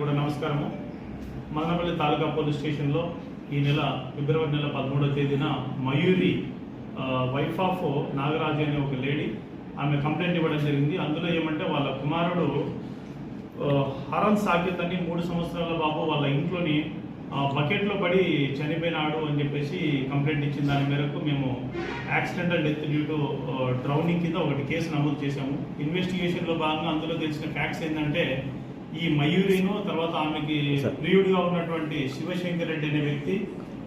కూడా నమస్కారము. మదనపల్లి తాలూకా పోలీస్ స్టేషన్లో ఈ నెల ఫిబ్రవరి నెల పదమూడవ తేదీన మయూరి వైఫ్ ఆఫ్ నాగరాజు అనే ఒక లేడీ ఆమె కంప్లైంట్ ఇవ్వడం జరిగింది. అందులో ఏమంటే వాళ్ళ కుమారుడు హరన్ సాకేత్ అని మూడు సంవత్సరాల బాబు వాళ్ళ ఇంట్లోని బకెట్లో పడి చనిపోయినాడు అని చెప్పేసి కంప్లైంట్ ఇచ్చిన దాని మేరకు మేము accidental death due to drowning కింద ఒకటి కేసు నమోదు చేశాము. ఇన్వెస్టిగేషన్లో భాగంగా అందులో తెలిసిన ఫ్యాక్ట్స్ ఏంటంటే ఈ మయూరిను తర్వాత ఆమెకి. ప్రియుడిగా ఉన్నటువంటి శివశంకర్ రెడ్డి అనే వ్యక్తి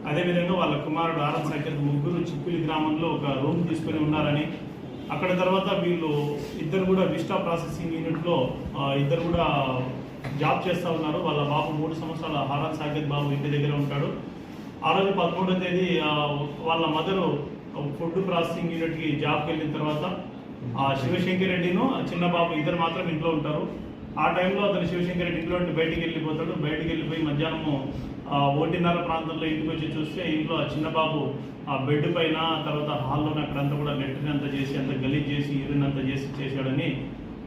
అదేవిధంగా వాళ్ళ కుమారుడు ఆరం సాకేత్ ముగ్గురు చిప్పిలి గ్రామంలో ఒక రూమ్ తీసుకొని ఉన్నారని అక్కడ తర్వాత వీళ్ళు ఇద్దరు కూడా విస్టా ప్రాసెసింగ్ యూనిట్లో ఇద్దరు కూడా జాబ్ చేస్తూ ఉన్నారు. వాళ్ళ బాబు మూడు సంవత్సరాల హారాన్ సాకేత్ బాబు ఇంటి దగ్గర ఉంటాడు. ఆ రోజు పదమూడో తేదీ వాళ్ళ మదరు ఫుడ్ ప్రాసెసింగ్ యూనిట్కి జాబ్కి వెళ్ళిన తర్వాత ఆ శివశంకర్ రెడ్డిను చిన్న బాబు ఇద్దరు మాత్రం ఇంట్లో ఉంటారు. ఆ టైంలో అతను శివశంకర్ రెడ్డి ఇంట్లో నుండి బయటికి వెళ్ళిపోతాడు. బయటికి వెళ్ళిపోయి మధ్యాహ్నము ఆ, ప్రాంతంలో ఇంటికి వచ్చి చూస్తే ఇంట్లో ఆ చిన్నబాబు ఆ బెడ్ పైన తర్వాత హాల్లో అక్కడంతా కూడా నెట్టినంత చేసి అంత గలీజ్ చేసి ఇరినంత చేసి చేశాడని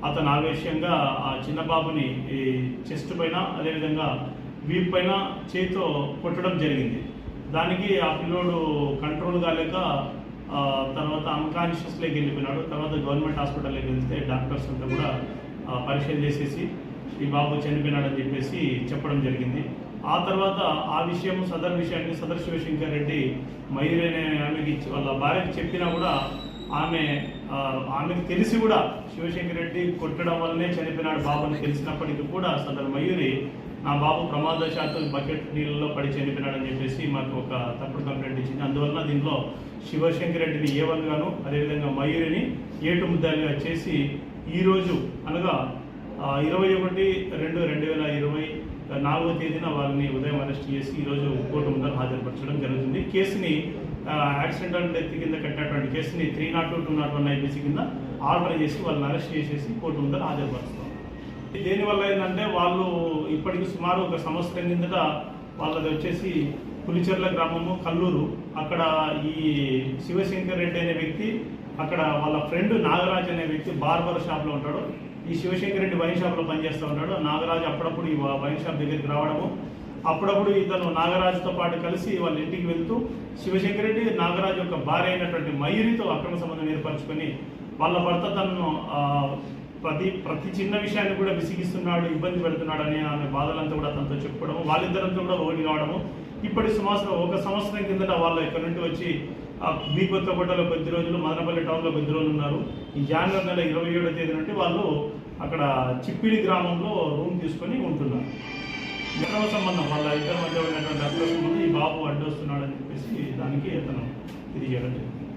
అతను ఆవేశంగా ఆ చిన్నబాబుని ఈ చెస్ట్ పైన అదేవిధంగా వీప్ పైన చేతితో కొట్టడం జరిగింది. దానికి ఆ పిల్లోడు కంట్రోల్ కాలేక తర్వాత అన్కాన్షియస్లోకి వెళ్ళిపోయినాడు. తర్వాత గవర్నమెంట్ హాస్పిటల్లోకి వెళ్తే డాక్టర్స్ అంతా కూడా ఆ, పరీక్షలు చేసేసి ఈ బాబు చనిపోయినాడని చెప్పేసి చెప్పడం జరిగింది. ఆ తర్వాత ఆ విషయం సదర్ విషయాన్ని సదర్ శివశంకర్ రెడ్డి మయూరి అనే ఆమెకి వాళ్ళ భార్యకి చెప్పినా కూడా ఆమె ఆమెకు తెలిసి కూడా శివశంకర్ రెడ్డి కొట్టడం వల్లనే చనిపోయినాడు బాబు అని తెలిసినప్పటికీ కూడా సదర్ మయూరి నా బాబు ప్రమాదశాత్తు బకెట్ నీళ్ళలో పడి చనిపోయినాడని చెప్పేసి మాకు ఒక తప్పుడు కంప్లైంట్ ఇచ్చింది. అందువలన దీంట్లో శివశంకర్ రెడ్డిని ఏ వన్ గాను అదేవిధంగా మయూరిని ఏటు ముద్దాలుగా చేసి ఈరోజు అనగా ఇరవై ఒకటి రెండు రెండు వేల ఇరవై నాలుగో తేదీన వారిని ఉదయం అరెస్ట్ చేసి ఈరోజు కోర్టు ముందర హాజరుపరచడం జరుగుతుంది. కేసుని యాక్సిడెంట్ యాక్సిడెంటల్ డెత్ కింద కట్టినటువంటి కేసుని three not two two not one IPC కింద ఆర్డర్ చేసి వాళ్ళని అరెస్ట్ చేసేసి కోర్టు ముందర హాజరుపరుస్తాం. దేనివల్ల ఏంటంటే వాళ్ళు ఇప్పటికి సుమారు ఒక సంవత్సరం కిందట వాళ్ళది వచ్చేసి పులిచెర్ల గ్రామము కల్లూరు. అక్కడ ఈ శివశంకర్ రెడ్డి అనే వ్యక్తి అక్కడ వాళ్ళ ఫ్రెండ్ నాగరాజ్ అనే వ్యక్తి బార్బర్ షాప్లో ఉంటాడు. ఈ శివశంకర్ రెడ్డి వైన్ షాప్లో పనిచేస్తూ ఉంటాడు. నాగరాజ్ అప్పుడప్పుడు ఈ వైన్ షాప్ దగ్గరికి రావడము. అప్పుడప్పుడు ఇతను నాగరాజుతో పాటు కలిసి వాళ్ళ ఇంటికి వెళ్తూ శివశంకర్ రెడ్డి నాగరాజు యొక్క భార్య అయినటువంటి మయూరితో అక్రమ సంబంధం ఏర్పరచుకొని వాళ్ళ భర్త తనను ప్రతి ప్రతి చిన్న విషయాన్ని కూడా విసిగిస్తున్నాడు ఇబ్బంది పెడుతున్నాడు అని ఆమె బాధలంతా కూడా తనతో చెప్పుకోవడము. వాళ్ళిద్దరంతా కూడా ఒకటి కావడము. ఇప్పటి సంవత్సరం ఒక సంవత్సరం కిందట వాళ్ళు ఇక్కడ నుండి వచ్చి మీ బీ కొద్ది రోజులు మదనపల్లి టౌన్లో కొద్ది రోజులు ఉన్నారు. ఈ జనవరి నెల ఇరవై ఏడో తేదీ నుండి వాళ్ళు అక్కడ చిప్పిడి గ్రామంలో రూమ్ తీసుకొని ఉంటున్నారు. ఎక్కడ సంబంధం వాళ్ళ ఇద్దరి మధ్య ఉన్నటువంటి అడ్డు ఈ బాబు అడ్డు వస్తున్నాడని చెప్పేసి దానికి అతను తిరిగి చేయడం జరిగింది.